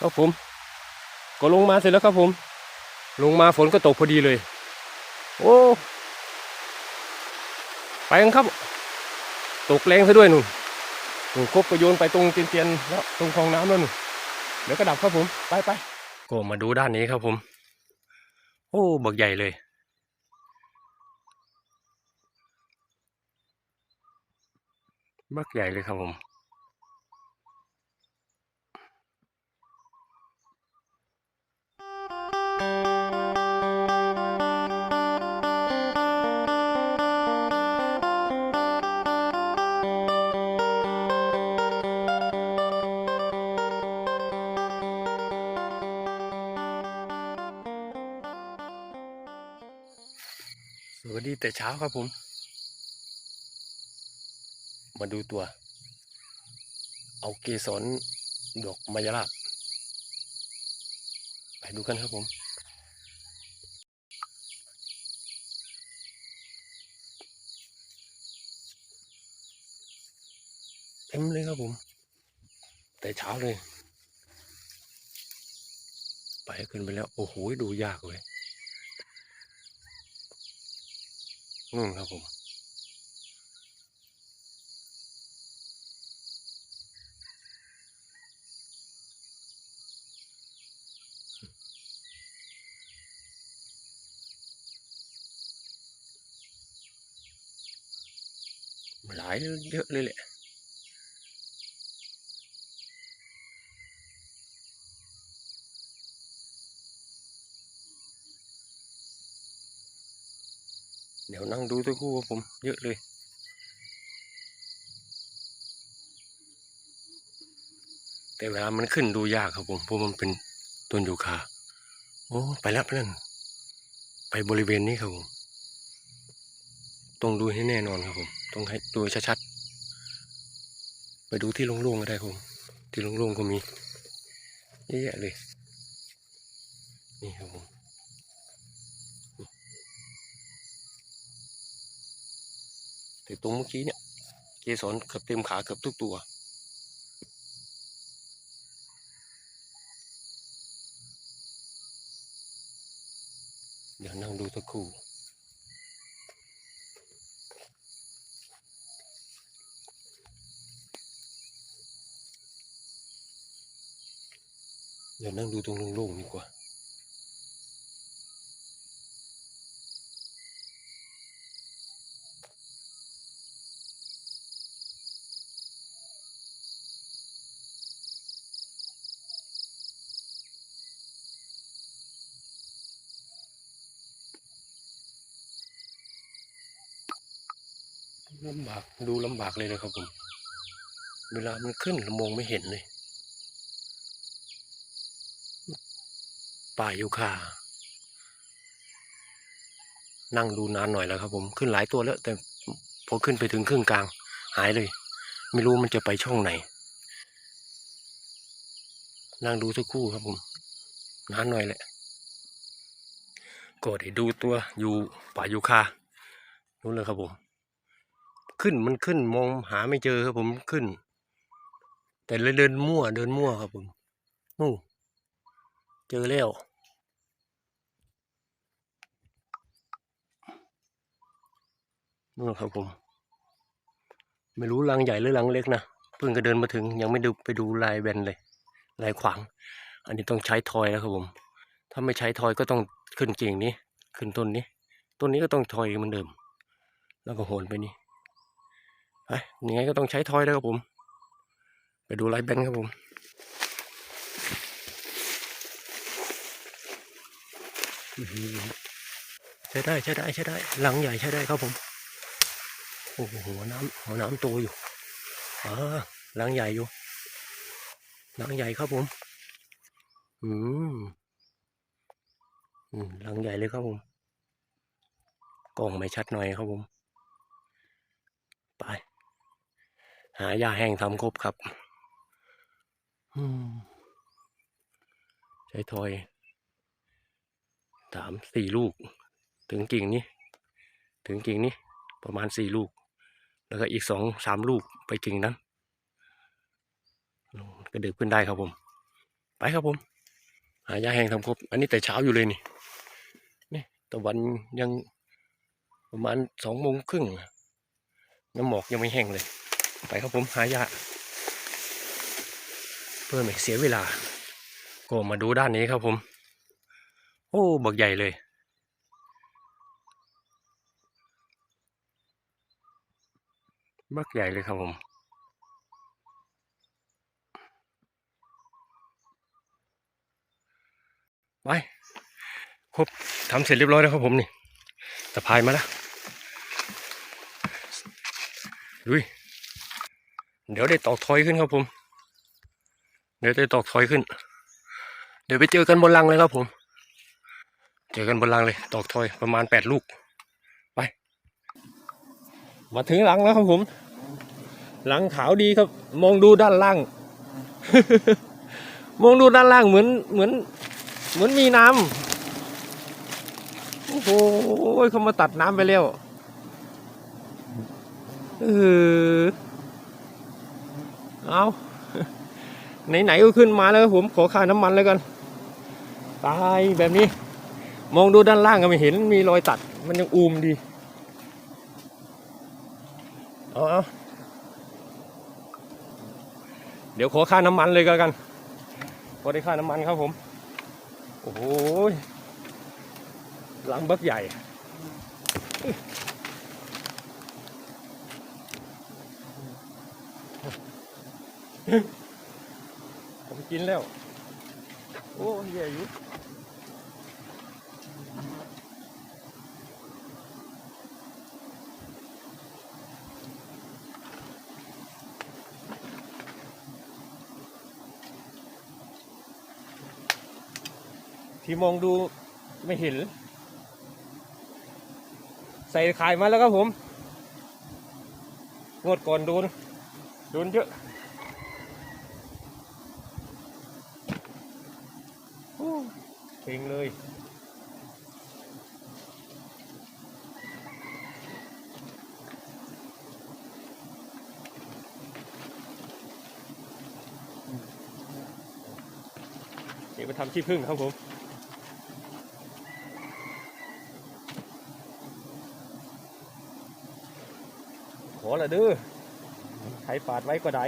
ครับผม ก็ลงมาเสร็จแล้วครับผม ลงมาฝนก็ตกพอดีเลย โอ้ ไปกันครับ ตกแรงซะด้วยหนุ่นหนุ่นครบก็โยนไปตรงเตียนๆแล้วตรงคลองน้ำแล้วหนุ่นเดี๋ยวก็ดับครับผม ไปไปก็มาดูด้านนี้ครับผม โอ้บักใหญ่เลยบักใหญ่เลยครับผม วัสดีแต่เช้าครับผม มาดูตัว เอาเกสรดอกมายาลาบไปดูกันครับผมเต็มเลยครับผม แต่เช้าเลย ไปขึ้นไปแล้ว โอ้โหดูยากเลย นู่นครับผมหลายเยอะเลยแหละ เดี๋ยวนั่งดูตัวคู่ครับผมเยอะเลยแต่เวลามันขึ้นดูยากครับผมเพราะมันเป็นต้นยูคาโอ้ไปแล้วไปแล้วไปบริเวณนี้ครับผมต้องดูให้แน่นอนครับผมต้องให้ดูชัดๆไปดูที่โล่งๆก็ได้ครับที่โล่งๆก็มีเยอะแยะเลยนี่ครับผม แต่ตรงเมื่อกี้เนี่ยเกสรเกือบเต็มขาเกือบทุกตัว เดี๋ยวนั่งดูสักครู่เดี๋ยวนั่งดูตรงโล่งๆดีกว่า ลำบากดูลำบากเลยนะครับผม เวลามันขึ้นมองไม่เห็นเลย ป่ายูคานั่งดูนานหน่อยแล้วครับผมขึ้นหลายตัวแล้ว แต่พอขึ้นไปถึงครึ่งกลาง หายเลย ไม่รู้มันจะไปช่องไหน นั่งดูสักคู่ครับผมนานหน่อยแหละก็ได้ดูตัวอยู่ป่ายูคานู้นเลยครับผม ขึ้นมันขึ้นมองหาไม่เจอครับผมขึ้น แต่เลยเดินมั่วเดินมั่วครับผมนู่เจอแล้วนู่นครับผม ไม่รู้ลังใหญ่หรือลังเล็กนะเพิ่งก็เดินมาถึง ยังไม่ดูไปดูลายแบนเลยลายขวาง อันนี้ต้องใช้ทอยแล้วครับผม ถ้าไม่ใช้ทอยก็ต้องขึ้นกิ่งนี้ ขึ้นต้นนี้ ต้นนี้ก็ต้องทอยเหมือนเดิม แล้วก็โหนไปนี่ ยังไงก็ต้องใช้ทอยแล้วครับผม ไปดูไลฟ์แบนครับผมใช้ได้ใช้ได้ใช้ได้หลังใหญ่ใช้ได้ครับผม โอ้โหหัวน้ำหัวน้ำโตอยู่อ่าหลังใหญ่อยู่หลังใหญ่ครับผม อืมอืมหลังใหญ่เลยครับผมกล้องไม่ชัดหน่อยครับผม ไป หายาแห้งทำครบครับอืมใช้ทอยสามสี่ลูก ถึงกิ่งนี้ ถึงกิ่งนี้ ประมาณสี่ลูก แล้วก็อีกสองสามลูกไปกิ่งนั้นอืมก็ดึกขึ้นได้ครับผม ไปครับผม หายาแห้งทำครบ อันนี้แต่เช้าอยู่เลยนี่นี่ตะวันยังประมาณสองโมงครึ่งน้ำหมอกยังไม่แห้งเลย ไปครับผมหายาเพื่อไม่เสียเวลา ก็มาดูด้านนี้ครับผม โอ้บักใหญ่เลย บักใหญ่เลยครับผมไปครบทำเสร็จเรียบร้อยแล้วครับผมนี่สะพายมาแล้วลุย เดี๋ยวได้ตอกทอยขึ้นครับผม เดี๋ยวได้ตอกทอยขึ้น เดี๋ยวไปเจอกันบนลังเลยครับผม เจอกันบนลังเลย ตอกทอยประมาณแปดลูก ไป มาถึงหลังแล้วครับผม หลังขาวดีครับ มองดูด้านล่าง มองดูด้านล่างเหมือนเหมือน เหมือนมีน้ำโอ้โหเขามาตัดน้ำไปแล้วเออ เอาไหนๆก็ขึ้นมาแล้วผมขอค่าน้ำมันแล้วกันตายแบบนี้ มองดูด้านล่างก็ไม่เห็นมีรอยตัด มันยังอูมดีเอาเอาเดี๋ยวขอค่าน้ำมันเลยก็กันพอได้ค่าน้ำมันครับผม โอ้โหหลังบักใหญ่ ผมกินแล้ว โอ้แย่อยู่ที่มองดูไม่เห็น ใส่ขายมาแล้วครับผม งวดก่อนโดนโดนเยอะโอ้ เพ่งเลย เดี๋ยวไปทำขี้ผึ้งครับผมขอละเด้อใครปาดไว้ก็ได้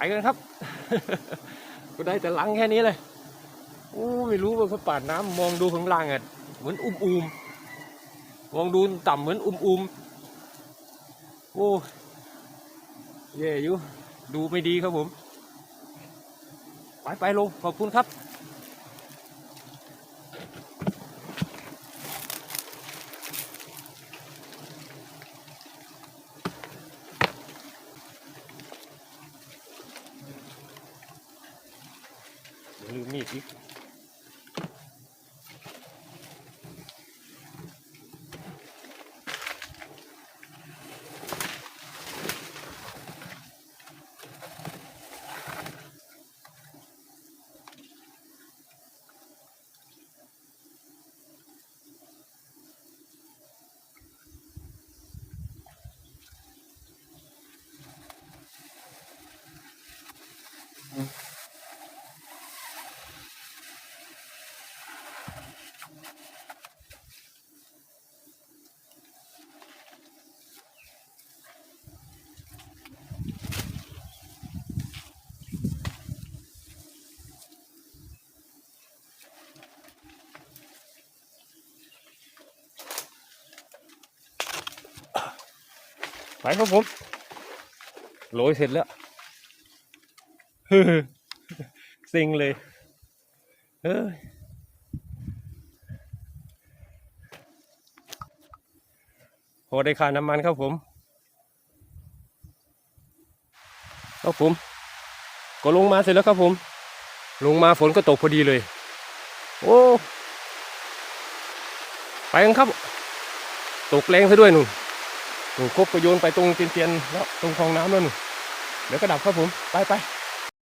ไปกันครับ ก็ได้แต่หลังแค่นี้เลยโอ้ไม่รู้ว่าเขาปาดน้ำมองดูข้างล่างอะเหมือนอุ้มอุมๆมองดูต่ำเหมือนอุ้มอุมๆโอ้เย่อยู่ดูไม่ดีครับผม ไปไปลงขอบคุณครับ ไปครับผมโรยเสร็จแล้วซิงเลยเฮ้ยพอได้ค่าน้ำมันครับผมครับผม ก็ลงมาเสร็จแล้วครับผม ลงมาฝนก็ตกพอดีเลย โอ้ไปกันครับ ตกแรงซะด้วยหนุ่น ครบก็โยนไปตรงเตียนๆแล้วตรงคลองน้ำแล้วหนูเดี๋ยวก็ดับครับผม ไปไป